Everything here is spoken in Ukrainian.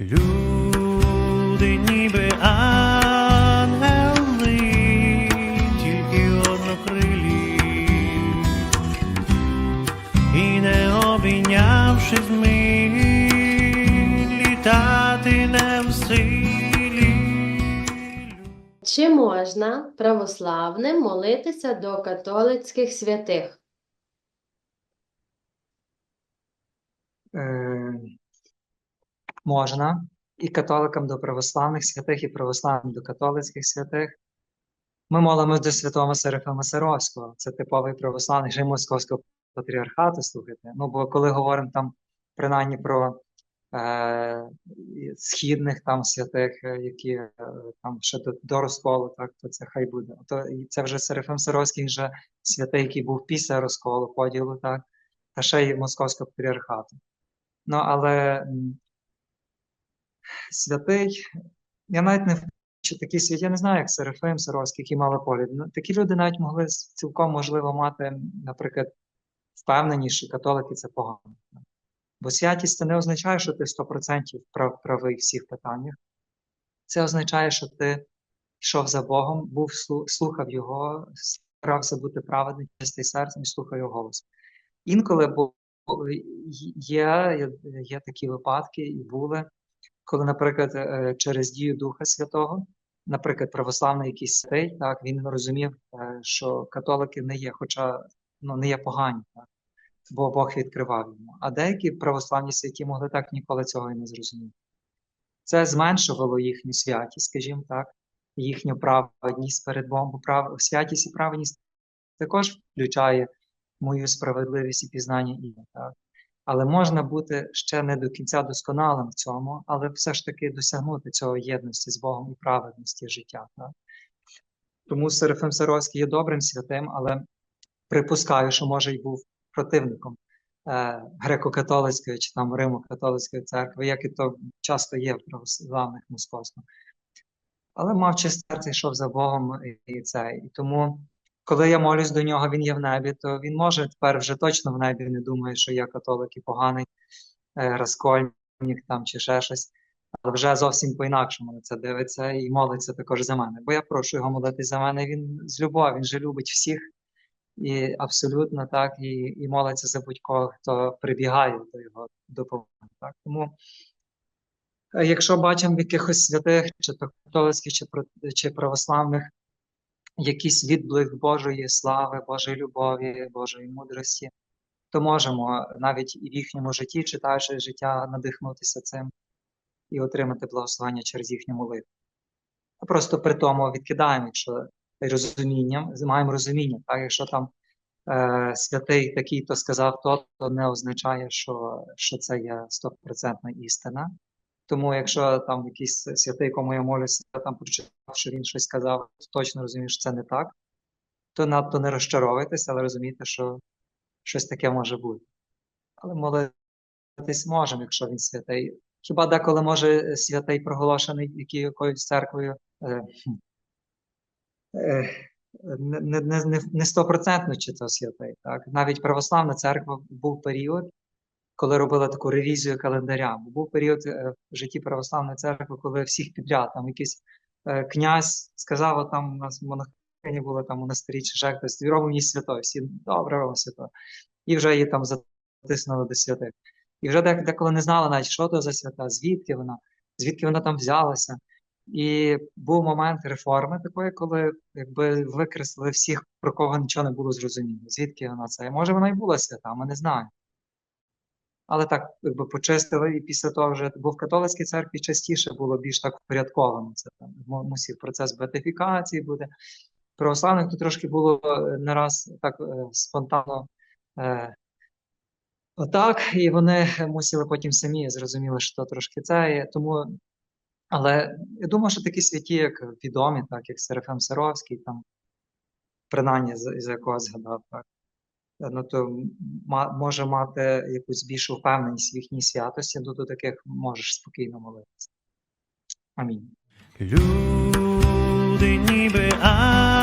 Люди ніби ангели, тільки однокрилі, і не обійнявши змій, літати не в силі. Чи можна православним молитися до католицьких святих? Можна і католикам до православних святих, і православним до католицьких святих. Ми молимось до святого Серафима Саровського, це типовий православний ще московського патріархату, слухайте. Ну, бо коли говоримо там принаймні про е, східних там святих, е, які е, там ще до, до розколу, так, то це хай буде. То, це вже Серафим Саровський, вже святий, який був після розколу, поділу, так, та ще й московського патріархату. Ну, але святий, я навіть не що такі святі, я не знаю, як Серафим Саровський, які мали погляд. Ну, такі люди навіть могли цілком можливо мати, наприклад, впевненість, що католики це погано. Бо святість це не означає, що ти 100% прав, правий в всіх питаннях. Це означає, що ти йшов за Богом, був слухав Його, старався бути праведним, чистий серцем і слухав його голос. Інколи бу- є, є, є такі випадки і були, коли, наприклад, е, через дію Духа Святого, наприклад, православний якийсь святий, так, він розумів, е, що католики не є, хоча ну, не є погані, так, бо Бог відкривав йому. А деякі православні святі могли так ніколи цього і не зрозуміти. Це зменшувало їхню святість, скажімо так, їхню праведність перед Богом, бо прав... святість і праведність також включає мою справедливість і пізнання ім'я. Так? Але можна бути ще не до кінця досконалим в цьому, але все ж таки досягнути цього єдності з Богом і праведності життя. Так? Тому Серафим Саровський є добрим святим, але припускаю, що може й був противником е, греко-католицької чи там Римо-католицької церкви, як і то часто є в православних московських. Але мав чисте серце, йшов за Богом і, це. І тому, коли я молюсь до нього, він є в небі, то він може тепер вже точно в небі не думає, що я католик і поганий е, розкольник там чи ще щось. Але вже зовсім по-інакшому на це дивиться і молиться також за мене. Бо я прошу його молитись за мене. Він з любові, він же любить всіх і абсолютно так, і, і молиться за будь-кого, хто прибігає до його допомоги. Так? Тому, е, якщо бачимо в якихось святих, чи то католицьких, чи православних, якийсь відблиск Божої слави, Божої любові, Божої мудрості, то можемо навіть і в їхньому житті, читаючи життя, надихнутися цим і отримати благословення через їхню молитву. А просто при тому відкидаємо, якщо розумінням, маємо розуміння, так, якщо там е, святий такий то сказав то, то не означає, що, що це є стопроцентна істина. Тому якщо там якийсь святий, кому я молюся, там прочитав, що він щось сказав, то точно розумію, що це не так, то надто не розчаровуйтесь, але розумійте, що щось таке може бути. Але молитись можемо, якщо він святий. Хіба деколи може святий проголошений якоюсь церквою не, не, не, не- не стопроцентно чи то святий. Так? Навіть православна церква був період, коли робила таку ревізію календаря. Бо Був період е, в житті православної церкви, коли всіх підряд, там якийсь е, князь сказав, от там у нас монахиня була там монастирі чи ще хтось, робимо її святою. Всі добре робимо святою. І вже її там затиснули до святих. І вже деколи не знала навіть, що то за свята, звідки вона, звідки вона там взялася. І був момент реформи такої, коли якби викреслили всіх, про кого нічого не було зрозуміло. Звідки вона це? Може, вона і була свята, ми не знаємо. Але так якби почистили, і після того вже бо в католицькій церкві частіше було більш так впорядковано. Це там му- мусив процес беатифікації бути. Православних то трошки було е, не раз так е, спонтанно. Е, Отак, і вони мусили потім самі зрозуміли, що трошки це є. Тому, але я думаю, що такі святі, як відомі, так як Серафим Саровський, там, принаймні з, з якого згадав, так, ну то може мати якусь більшу впевненість в їхній святості, ну, до таких можеш спокійно молитися. Амінь. Люди ніби ангели,